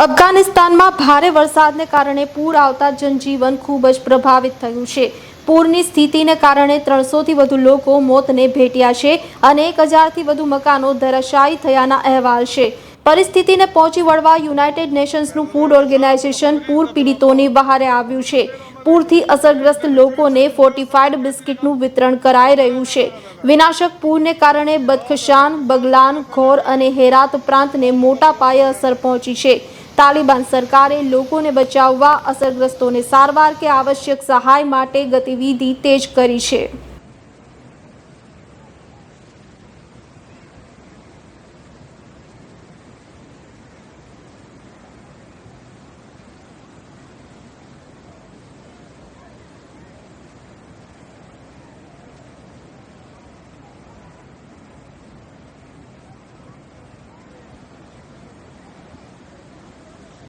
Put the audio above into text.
અફઘાનિસ્તાનમાં ભારે વરસાદને કારણે પૂર આવતા જનજીવન ખૂબ જ પ્રભાવિત થયું છે. પૂરની સ્થિતિને કારણે ત્રણસોથી વધુ લોકો મોતને ભેટ્યા છે અને એક હજારથી વધુ મકાનો ધરાશાયી થયાના અહેવાલ છે. પરિસ્થિતિને પહોંચી વળવા યુનાઇટેડ નેશન્સનું ફૂડ ઓર્ગેનાઇઝેશન પૂર પીડિતોની બહારે આવ્યું છે. પૂરથી અસરગ્રસ્ત લોકોને ફોર્ટિફાઈડ બિસ્કિટનું વિતરણ કરાઈ રહ્યું છે. વિનાશક પૂરને કારણે બદખશાન, બગલાન, ઘોર અને હેરાત પ્રાંતને મોટા પાયે અસર પહોંચી છે. તાલિબાન સરકારે લોકોને બચાવવા અસરગ્રસ્તોને સારવાર કે આવશ્યક સહાય માટે ગતિવિધિ તેજ કરી છે.